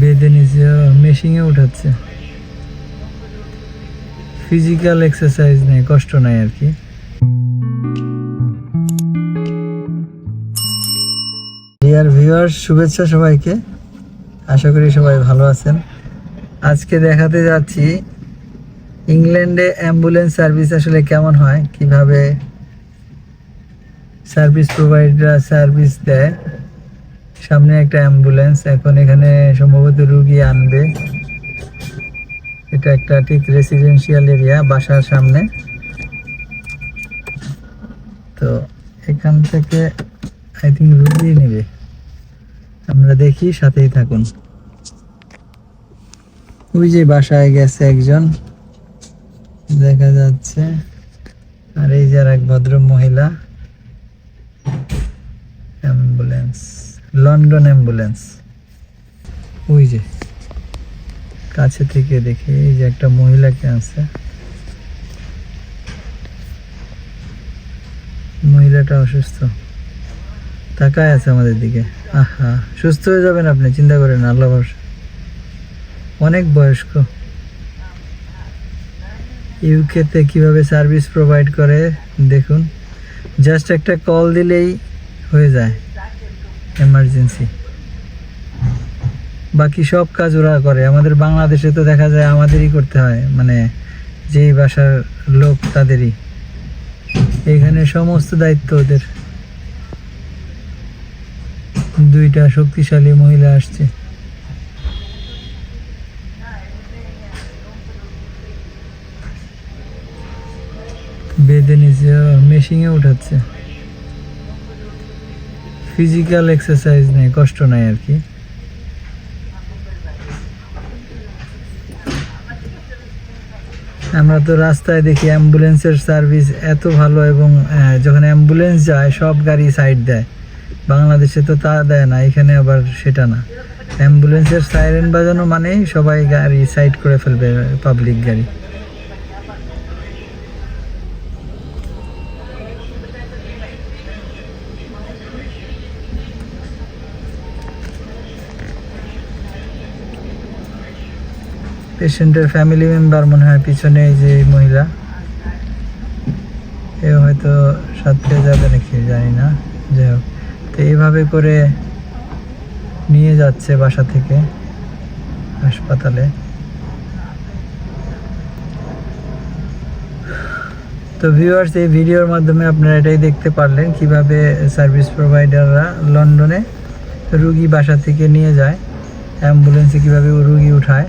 বেঁধে নিচে মেশিনে উঠাচ্ছে। ফিজিক্যাল এক্সারসাইজ নেই, কষ্ট নাই আর কি। ডিয়ার ভিউয়ার্স শুভেচ্ছা সবাইকে। আশা করি সবাই ভালো আছেন। আজকে দেখাতে যাচ্ছি, ইংল্যান্ডে অ্যাম্বুলেন্স সার্ভিস আসলে কেমন হয়, কীভাবে সার্ভিস প্রোভাইডার সার্ভিস দেয়। সামনে একটা অ্যাম্বুলেন্স, এখন এখানে সম্ভবত রুগী আনবে। এটা একটা ঠিক রেসিডেন্সিয়াল এরিয়া বাসার সামনে। তো এখান থেকে আই থিঙ্ক রুগী নেবে। আমরা দেখি, সাথেই থাকুন। ওই যে বাসায় গেছে একজন। দেখা যাচ্ছে। আর এই যে আর এক ভদ্র মহিলা অ্যাম্বুলেন্স লন্ডন অ্যাম্বুলেন্স ওই যে। কাছে থেকে দেখে এই যে একটা মহিলাকে আছে মহিলাটা অসুস্থ। তাকায় আছে আমাদের দিকে। আহা সুস্থ হয়ে যাবেন আপনি চিন্তা করেন আল্লাহ ভরসা। অনেক বয়স্ক। ইউকেতে কীভাবে সার্ভিস প্রোভাইড করে দেখুন। জাস্ট একটা কল দিলেই হয়ে যায়। এমার্জেন্সি বাকি সব কাজ ওরা করে। আমাদের বাংলাদেশে তো দেখা যায় আমাদেরই করতে হয়। মানে যেই বাসার লোক তাদেরই। এখানে সমস্ত দায়িত্ব ওদের। দুইটা শক্তিশালী মহিলা আসছে। বেঁধে নিচে মেশিনে উঠাচ্ছে। ফিজিক্যাল এক্সারসাইজ নেই, কষ্ট নাই আর কি। আমরা তো রাস্তায় দেখি অ্যাম্বুলেন্সের সার্ভিস এত ভালো এবং যখন অ্যাম্বুলেন্স যায়, সব গাড়ি সাইড দেয়। বাংলাদেশে তো তা দেয় না, এখানে আবার সেটা না। অ্যাম্বুলেন্সের সাইরেন বাজানো মানেই সবাই গাড়ি সাইড করে ফেলবে পাবলিক গাড়ি। পেশেন্টের ফ্যামিলি মেম্বার মনে হয় পিছনে এই যে মহিলা। এ হয়তো সাথে যাবে নাকি, জানি না। যাই হোক, তো এইভাবে করে নিয়ে যাচ্ছে বাসা থেকে, হাসপাতালে। তো ভিউয়ার্স এই ভিডিওর মাধ্যমে আপনারা এটাই দেখতে পারলেন কীভাবে সার্ভিস প্রোভাইডাররা লন্ডনে রুগী বাসা থেকে নিয়ে যায় অ্যাম্বুলেন্সে কীভাবে রুগী উঠায়।